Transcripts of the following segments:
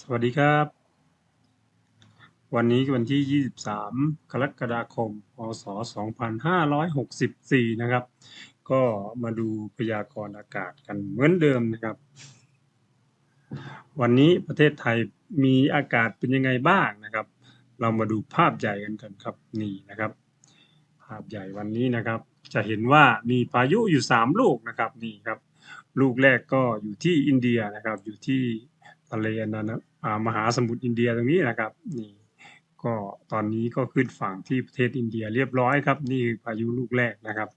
สวัสดีครับ วันนี้วันที่ 23 กรกฎาคม พศ 2564 นะครับ ก็มาดูพยากรณ์อากาศกันเหมือนเดิมนะครับ วันนี้ประเทศไทยมีอากาศเป็นยังไงบ้างนะครับ เรามาดูภาพใหญ่กันกันครับนี่นะครับ ภาพใหญ่วันนี้นะครับ จะเห็นว่ามีพายุอยู่ 3 ลูกนะครับนี่ครับ ลูกแรกก็อยู่ที่อินเดียนะครับอยู่ที่ ทะเลอันนั้นนะมหาสมุทรอินเดียตรงนี้นะครับนี่ก็ตอนนี้ก็ขึ้นฝั่งที่ประเทศอินเดียเรียบร้อยครับ นี่คือพายุลูกแรกนะครับ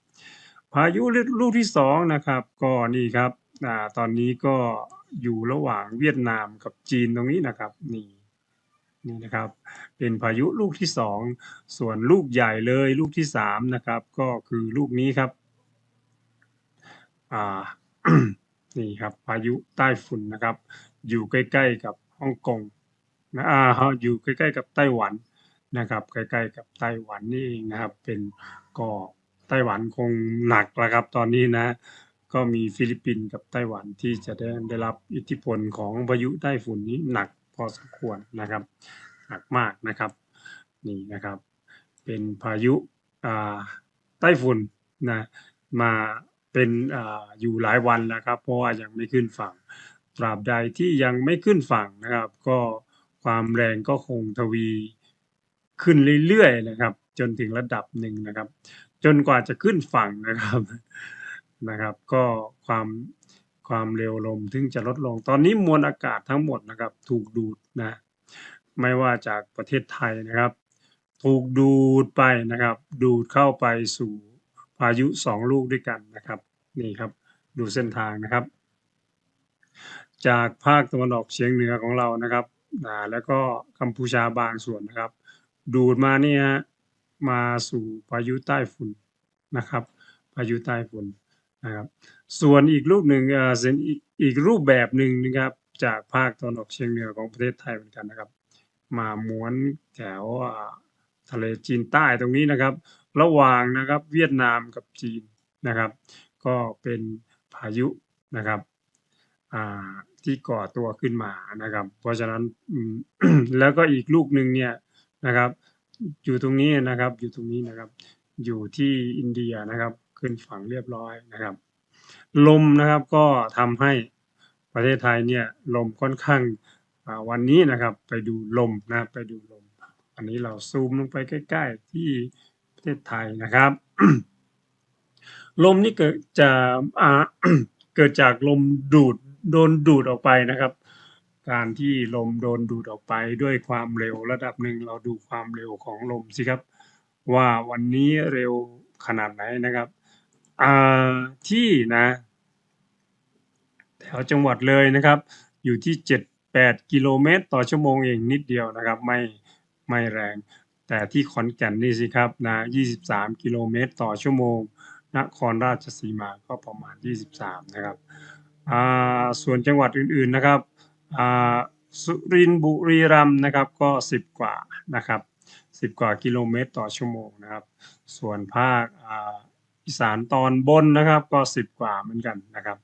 พายุลูกที่สองนะครับ ก็นี่ครับอ่าตอนนี้ก็อยู่ระหว่างเวียดนามกับจีนตรงนี้นะครับนี่นี่นะครับเป็นพายุลูกที่สองส่วนลูกใหญ่เลยลูกที่สามนะครับ ก็คือลูกนี้ครับอ่านี่ครับพายุใต้ฝุ่นนะครับ อยู่ใกล้ ๆ กับฮ่องกงนะอ่าอยู่ใกล้ๆกับไต้หวันนะครับ ใกล้ๆกับไต้หวันนี่เองนะครับ เป็นก็ไต้หวันคงหนักแล้วครับ ตอนนี้นะ ก็มีฟิลิปปินส์กับไต้หวันที่จะได้ได้รับอิทธิพลของพายุใต้ฝุ่นนี้หนักพอสมควรนะครับ หนักมากนะครับนี่นะครับ เป็นพายุอ่าไต้ฝุ่นนะมาเป็นอ่าอยู่หลายวันแล้วครับ เพราะว่ายังไม่ขึ้นฝั่ง ตราบใดที่ยังไม่ขึ้นฝั่งนะครับ ก็ความแรงก็คงทวีขึ้นเรื่อยๆนะครับ จนถึงระดับหนึ่งนะครับ จนกว่าจะขึ้นฝั่งนะครับนะครับ ก็ความความเร็วลมถึงจะลดลง ตอนนี้มวลอากาศทั้งหมดนะครับ ถูกดูดนะไม่ว่าจากประเทศไทยนะครับ ถูกดูดไปนะครับ ดูดเข้าไปสู่พายุสองลูกด้วยกันนะครับ นี่ครับ ดูเส้นทางนะครับ จากภาคตะวันออกเฉียงเหนือของเรานะครับอ่าแล้วก็กัมพูชาบางส่วนนะครับ ดูดมาเนี่ยมาสู่พายุใต้ฝุ่นนะครับพายุใต้ฝุ่นนะครับ ส่วนอีกลูกหนึ่งเอ่อเป็นอีกรูปแบบหนึ่งนะครับจากภาคตะวันออกเฉียงเหนือของประเทศไทยเหมือนกันนะครับ มาม้วนแถวทะเลจีนใต้ตรงนี้นะครับ ระหว่างนะครับเวียดนามกับจีนนะครับ ก็เป็นพายุนะครับ ที่ก่อตัวขึ้นมานะครับ เพราะฉะนั้นแล้วก็อีกลูกหนึ่งเนี่ยนะครับ อยู่ตรงนี้นะครับอยู่ตรงนี้นะครับ อยู่ที่อินเดียนะครับ ขึ้นฝั่งเรียบร้อยนะครับ ลมนะครับก็ทำให้ประเทศไทยเนี่ยลมค่อนข้างวันนี้นะครับไปดูลมนะไปดูลม อันนี้เราซูมลงไปใกล้ ๆ ที่ประเทศไทยนะครับ ลมนี่เกิดจากเกิดจากลมดูด โดนดูดออกไปนะครับ การที่ลมโดนดูดออกไปด้วยความเร็วระดับหนึ่งเราดูความเร็วของลมสิครับ ว่าวันนี้เร็วขนาดไหนนะครับที่นะแถวจังหวัดเลยนะครับ อยู่ที่เจ็ดแปดกิโลเมตร ต่อชั่วโมงเองนิดเดียวนะครับ ไม่ไม่แรง แต่ที่ขอนแก่นนี่สิครับนะยี่สิบสามกิโลเมตร ต่อชั่วโมงนครราชสีมาก็ประมาณยี่สิบสามนะครับ ส่วนจังหวัดอื่นๆนะครับสุรินทร์บุรีรัมย์นะครับก็สิบกว่านะครับสิบกว่ากิโลเมตรต่อชั่วโมงนะครับ ส่วนภาคอีสานตอนบนนะครับก็สิบกว่าเหมือนกันนะครับ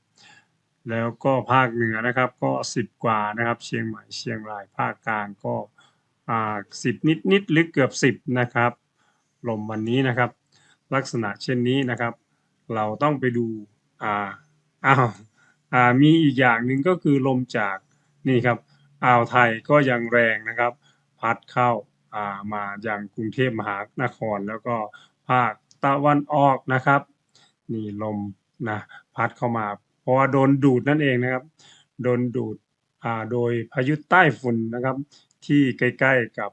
แล้วก็ภาคเหนือนะครับก็สิบกว่านะครับ เชียงใหม่เชียงรายภาคกลางก็สิบนิดนิดหรือเกือบสิบนะครับลมวันนี้นะครับ ลักษณะเช่นนี้นะครับ เราต้องไปดูอ่าอ้าวอ มีอีกอย่างหนึ่งก็คือลมจากนี่ครับอ่าวไทยก็ยังแรงนะครับ พัดเข้าามายังกรุงเทพมหานครแล้วก็ภาคตะวันออกนะครับนี่ลมนะพัดเข้ามา เพราะว่าโดนดูดนั่นเองนะครับ โดนดูดโดยพายุใต้ฝุ่นนะครับ ที่ใกล้ๆกับ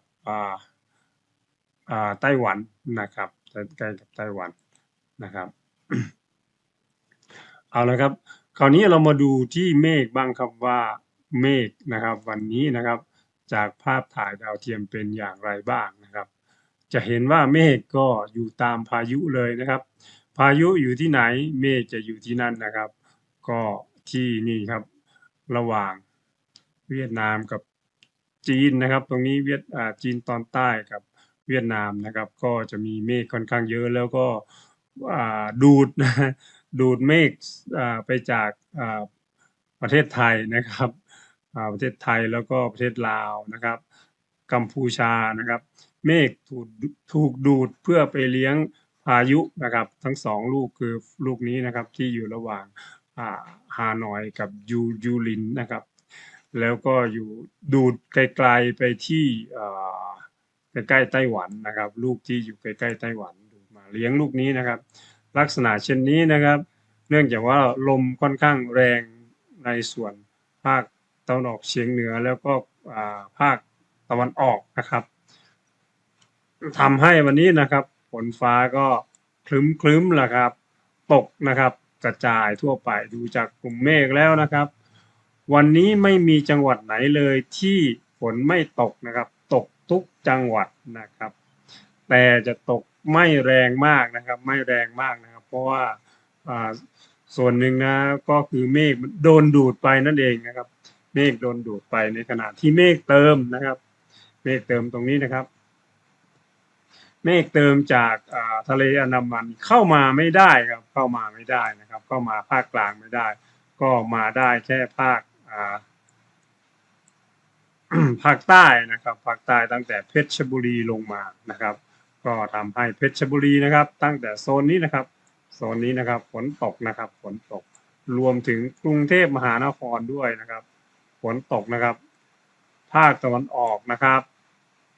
ไต้หวันนะครับใกล้กับไต้หวันนะครับ เอาละครับ ราวนี้เรามาดูที่เมฆบ้างครับว่าเมฆนะครับ วันนี้นะครับ จากภาพถ่ายดาวเทียมเป็นอย่างไรบ้างนะครับ จะเห็นว่าเมฆก็อยู่ตามพายุเลยนะครับ พายุอยู่ที่ไหนเมฆจะอยู่ที่นั่นนะครับ ก็ที่นี่ครับระหว่างเวียดนามกับจีนนะครับ ตรงนี้เวียดจีนตอนใต้กับเวียดนามนะครับ ก็จะมีเมฆค่อนข้างเยอะแล้วก็ดูด ดูดเมฆไปจากประเทศไทยนะครับประเทศไทยแล้วก็ประเทศลาวนะครับ กัมพูชานะครับ เมฆถูกถูกดูดเพื่อไปเลี้ยงพายุนะครับ ทั้งสองลูกคือลูกนี้นะครับที่อยู่ระหว่างาฮานอยกับยูยูลินนะครับ แล้วก็อยู่ดูดไกลๆไปที่ใกล้ๆไต้หวันนะครับ ลูกที่อยู่ใกล้ๆไต้หวันดูมาเลี้ยงลูกนี้นะครับ ลักษณะเช่นนี้นะครับ เนื่องจากว่าลมค่อนข้างแรงในส่วนภาคตะวันออกเฉียงเหนือแล้วก็ภาคตะวันออกนะครับทำให้วันนี้นะครับฝนฟ้าก็คลึ้มคลึ้มๆแหละครับ ตกนะครับกระจายทั่วไปดูจากกลุ่มเมฆแล้วนะครับ วันนี้ไม่มีจังหวัดไหนเลยที่ฝนไม่ตกนะครับ ตกทุกจังหวัดนะครับ แต่จะตกไม่แรงมากนะครับ ไม่แรงมากนะครับ เพราะว่าส่วนหนึ่งนะก็คือเมฆโดนดูดไปนั่นเองนะครับ เมฆโดนดูดไปในขณะที่เมฆเติมนะครับ เมฆเติมตรงนี้นะครับ เมฆเติมจากาทะเลอันดามันเข้ามาไม่ได้ครับ เข้ามาไม่ได้นะครับ เข้ามาภาคกลางไม่ได้ ก็มาได้แค่ภาคอาภาคใต้นะครับภาคใต้ตั้งแต่เพชรบุรีลงมานะครับ ก็ทำให้เพชรบุรีนะครับ ตั้งแต่โซนนี้นะครับ โซนนี้นะครับฝนตกนะครับฝนตกรวมถึงกรุงเทพมหานครด้วยนะครับฝนตกนะครับ ภาคตะวันออกนะครับ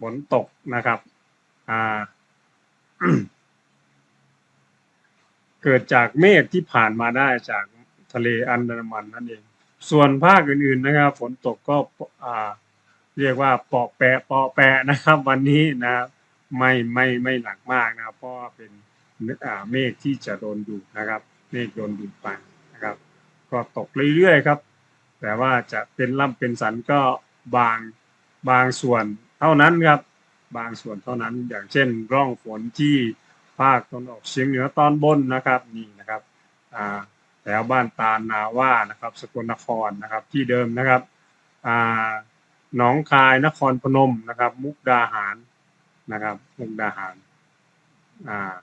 ฝนตกนะครับอ่าเกิดจากเมฆที่ผ่านมาได้จากทะเลอันดามันนั่นเอง ส่วนภาคอื่นๆนะครับ ฝนตกก็อ่าเรียกว่าเปาะแปะเปาะแปะนะครับ วันนี้นะครับ ไม่ไม่ไม่หนักมากนะครับ เพราะเป็นเมฆที่จะโดนดูดนะครับ เมฆโดนดูดไปนะครับ ก็ตกเรื่อยๆครับ แต่ว่าจะเป็นล่ำเป็นสันก็บางบางส่วนเท่านั้นครับ บางส่วนเท่านั้นอย่างเช่น ร่องฝนที่ภาคตะวันออกเฉียงเหนือตอนบนนะครับนี่นะครับแถวบ้านตาลนาว่านะครับ สกลนครนะครับที่เดิมนะครับหนองคายนครพนมนะครับ มุกดาหาร นะครับมุกดาหารอ่า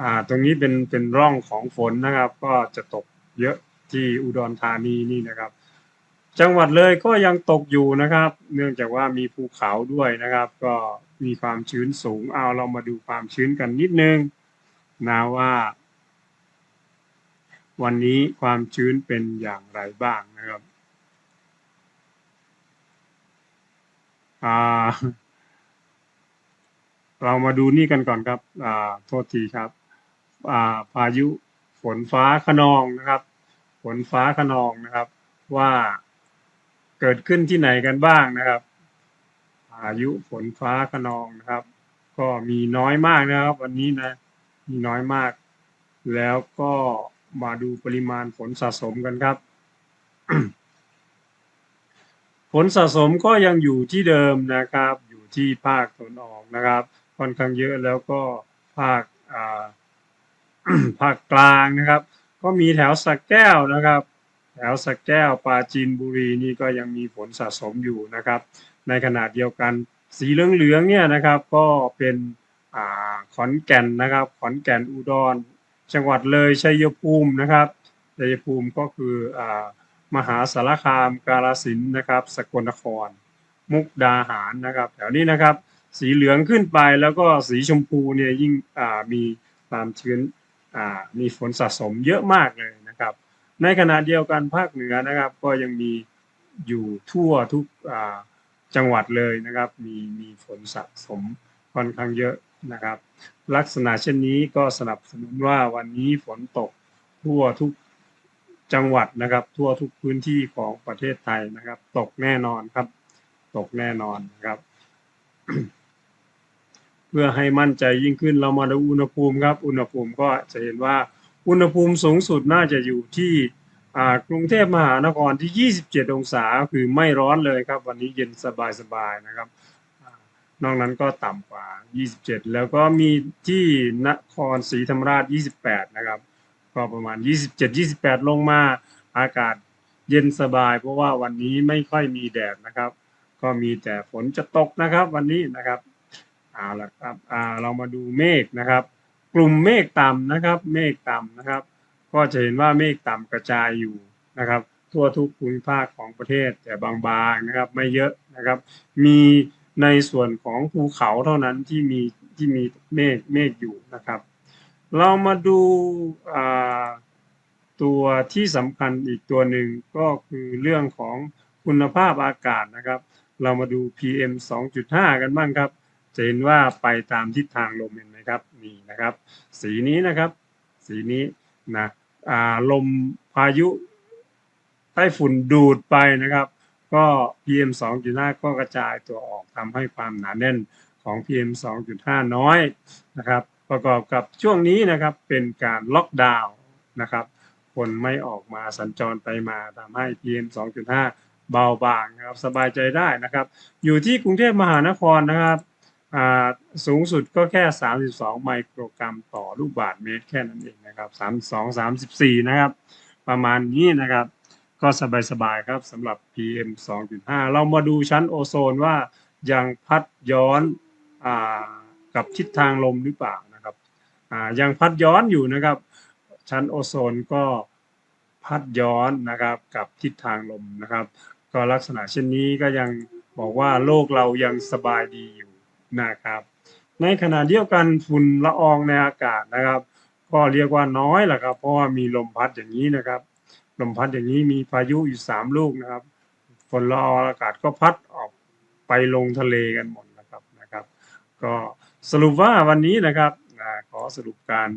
อ่าตรงนี้เป็นเป็นร่องของฝนนะครับ ก็จะตกเยอะที่อุดรธานีนี่นะครับ จังหวัดเลยก็ยังตกอยู่นะครับ เนื่องจากว่ามีภูเขาด้วยนะครับ ก็มีความชื้นสูงเอาเรามาดูความชื้นกันนิดนึงนะว่า วันนี้ความชื้นเป็นอย่างไรบ้างนะครับอ่า เรามาดูนี่กันก่อนครับอ่าโทษทีครับอ่าพายุฝนฟ้าขนองนะครับ ฝนฟ้าขนองนะครับ ว่าเกิดขึ้นที่ไหนกันบ้างนะครับพายุฝนฟ้าขนองนะครับ ก็มีน้อยมากนะครับ วันนี้นะมีน้อยมาก แล้วก็มาดูปริมาณฝนสะสมกันครับ ฝนสะสมก็ยังอยู่ที่เดิมนะครับ อยู่ที่ภาคตะวันออกนะครับ ค่อนข้างเยอะแล้วก็ภาคอ่าภาคกลางนะครับ ก็มีแถวสระแก้วนะครับ แถวสระแก้วปราจีนบุรีนี่ก็ยังมีฝนสะสมอยู่นะครับ ในขณะเดียวกันสีเหลืองๆเนี่ยนะครับก็เป็นอ่าขอนแก่นนะครับ ขอนแก่นอุดร จังหวัดเลยชัยภูมินะครับชัยภูมิก็คืออ่ามหาสารคามกาฬสินนะครับ สกลนคร มุกดาหารนะครับ แถวนี้นะครับ สีเหลืองขึ้นไปแล้วก็สีชมพูเนี่ยยิ่งมีความชื้นมีฝนสะสมเยอะมากเลยนะครับ ในขณะเดียวกันภาคเหนือนะครับก็ยังมีอยู่ทั่วทุกจังหวัดเลยนะครับ มีมีฝนสะสมค่อนข้างเยอะนะครับ ลักษณะเช่นนี้ก็สนับสนุนว่าวันนี้ฝนตกทั่วทุกจังหวัดนะครับ ทั่วทุกพื้นที่ของประเทศไทยนะครับ ตกแน่นอนครับ ตกแน่นอนนะครับ พื่อให้มั่นใจยิ่งขึ้นเรามาดูอุณหภูมิครับ อุณหภูมิก็จะเห็นว่าอุณหภูมิสูงสุดน่าจะอยู่ที่กรุงเทพมหานครที่ 27 องศาคือไม่ร้อนเลยครับ วันนี้เย็นสบายๆนะครับอนอกนั้นก็ต่ำกว่า 27 แล้วก็มีที่นครศรีธรรมราช 28 นะครับ ก็ประมาณ 27 28 ลงมาอากาศเย็นสบาย เพราะว่าวันนี้ไม่ค่อยมีแดดนะครับ ก็มีแต่ฝนจะตกนะครับ วันนี้นะครับ เอาละครับอ่าเรามาดูเมฆนะครับ กลุ่มเมฆต่ำนะครับ เมฆต่ำนะครับ ก็จะเห็นว่าเมฆต่ำกระจายอยู่นะครับ ทั่วทุกภูมิภาคของประเทศแต่บางๆนะครับ ไม่เยอะนะครับ มีในส่วนของภูเขาเท่านั้นที่มีที่มีเมฆเมฆอยู่นะครับ เรามาดูตัวที่สำคัญอีกตัวหนึ่งก็คือเรื่องของคุณภาพอากาศนะครับ เรามาดู PM 2.5 กันบ้างครับ จะเห็นว่าไปตามทิศทางลมเห็นไหมครับนี่นะครับ สีนี้นะครับ สีนี้นะลมพายุไต้ฝุ่นดูดไปนะครับ ก็ PM 2.5 ก็กระจายตัวออกทำให้ความหนาแน่นของ PM 2.5 น้อยนะครับ ประกอบกับช่วงนี้นะครับเป็นการล็อกดาวน์นะครับ คนไม่ออกมาสัญจรไปมาทำให้ PM 2.5 เบาบางนะครับสบายใจได้นะครับ อยู่ที่กรุงเทพมหานครนะครับ สูงสุดก็แค่ 32 ไมโครกรัมต่อลูกบาศก์เมตรแค่นั้นเองนะครับ32 34 นะครับ ประมาณนี้นะครับ ก็สบายๆครับสำหรับ PM 2.5 เรามาดูชั้นโอโซนว่ายังพัดย้อนอกับทิศทางลมหรือเปล่านะครับยังพัดย้อนอยู่นะครับ ชั้นโอโซนก็พัดย้อนนะครับกับทิศทางลมนะครับ ก็ลักษณะเช่นนี้ก็ยังบอกว่าโลกเรายังสบายดีอยู่ นะครับในขณะเดียวกันฝุ่นละอองในอากาศนะครับ ก็เรียกว่าน้อยแหละครับ เพราะว่ามีลมพัดอย่างนี้นะครับ ลมพัดอย่างนี้มีพายุอยู่สามลูกนะครับฝุ่นละอองอากาศก็พัดออกไปลงทะเลกันหมดนะครับนะครับ ก็สรุปว่าวันนี้นะครับขอสรุปการ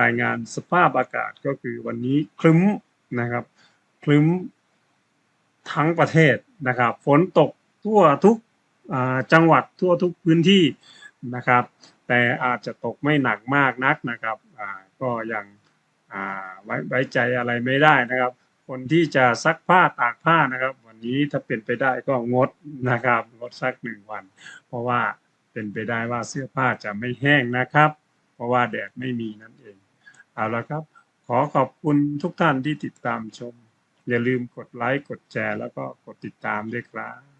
รายงานสภาพอากาศก็คือวันนี้คลึ้มนะครับคลึ้มทั้งประเทศนะครับ ฝนตกทั่วทุก จังหวัดทั่วทุกพื้นที่นะครับ แต่อาจจะตกไม่หนักมากนักนะครับก็ยังไว้ไว้ใจอะไรไม่ได้นะครับ คนที่จะซักผ้าตากผ้านะครับ วันนี้ถ้าเป็นไปได้ก็งดนะครับงดสักหนึ่งวัน เพราะว่าเป็นไปได้ว่าเสื้อผ้าจะไม่แห้งนะครับ เพราะว่าแดดไม่มีนั่นเองเอาละครับ ขอขอบคุณทุกท่านที่ติดตามชม อย่าลืมกดไลค์กดแชร์แล้วก็กดติดตามด้วยครับ